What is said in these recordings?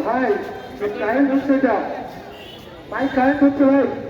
ভাই কারেন্ট হচ্ছে এটা ভাই কারেন্ট হচ্ছে ভাই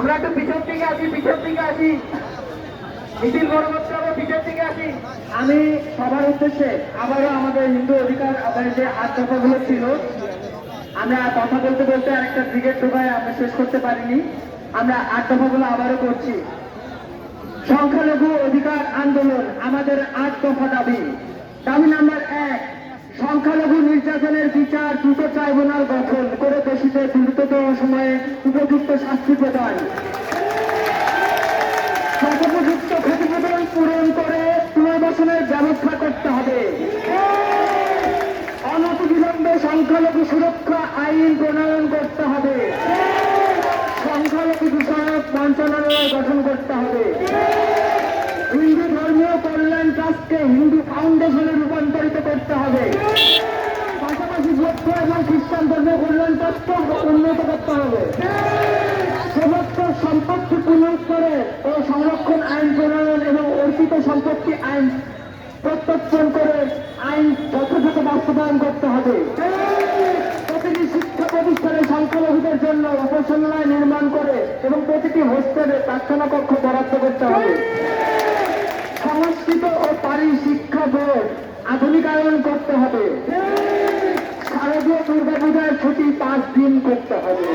আমরা একটু পিছন দিকে আসি পিছন দিকে আসি। মিছিল বড় পিছন দিকে আসি। আমি সবার উদ্দেশ্যে আবারও আমাদের হিন্দু অধিকার আদায়ের যে আট দফাগুলো ছিল, আমরা কথা বলতে বলতে আরেকটা ব্রিগেড ঢোকায় আমরা শেষ করতে পারিনি। আমরা আট দফাগুলো আবারও করছি। সংখ্যালঘু অধিকার আন্দোলন আমাদের আট দফা দাবি। দাবি নাম্বার এক, সংখ্যালঘু নির্যাতনের বিচার দ্রুত ট্রাইব্যুনাল গঠন করে দোষীদের দ্রুততম সময়ে উপযুক্ত শাস্তি প্রদান। উপযুক্ত ক্ষতিপূরণ পূরণ করে পুনর্বাসনের ব্যবস্থা করতে হবে। অনতিবিলম্বে সংখ্যালঘু সুরক্ষা আইন প্রণয়ন করতে হবে। সংখ্যালঘু বিষয়ক মন্ত্রণালয় গঠন করতে হবে। হিন্দু ধর্মীয় কল্যাণ ট্রাস্টকে হিন্দু ফাউন্ডেশনে রূপান্তরিত করতে হবে পাশাপাশি বৌদ্ধ এবং খ্রিস্টান ধর্মীয় কল্যাণ ট্রাস্ট উন্নত করতে হবে সমস্ত সম্পত্তি পুনঃস্তরে ও সংরক্ষণ আইন প্রণয়ন এবং অর্পিত সম্পত্তি আইন প্রত্যর্পণ করে আইন যথাযথ বাস্তবায়ন করতে হবে। প্রতিটি শিক্ষা প্রতিষ্ঠানে সংখ্যালঘুদের জন্য উপাসনালয় নির্মাণ করে এবং প্রতিটি হোস্টেলে প্রার্থনা কক্ষ বরাদ্দ করতে হবে। সংস্কৃত ও পারি শিক্ষা বোর্ড আধুনিকায়ন করতে হবে। শারদীয় দুর্গাপূজার ছুটি পাঁচ দিন করতে হবে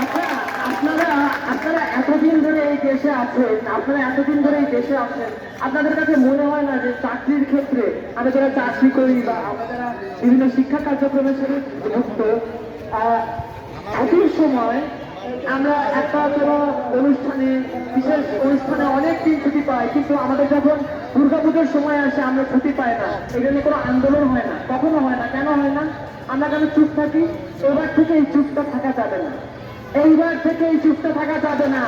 আচ্ছা আপনারা আপনারা এতদিন ধরে এই দেশে আছেন, আপনারা এতদিন ধরে এই দেশে আছেন, আপনাদের কাছে মনে হয় না যে চাকরির ক্ষেত্রে আমরা যারা চাকরি করি বা আমরা যারা বিভিন্ন শিক্ষা কার্যক্রমের সাথে যুক্ত একই সময় আমরা একটা কোনো অনুষ্ঠানে, বিশেষ অনুষ্ঠানে অনেক দিন ছুটি পাই, কিন্তু আমাদের যখন দুর্গাপুজোর সময় আসে, আমরা ছুটি পাই না। এই জন্য কোনো আন্দোলন হয় না, কখনো হয় না। কেন হয় না? আমরা কেন চুপ থাকি? এবার থেকে এই চুপটা থাকা যাবে না। এইবার থেকে এই চুপটা থাকা যাবে না।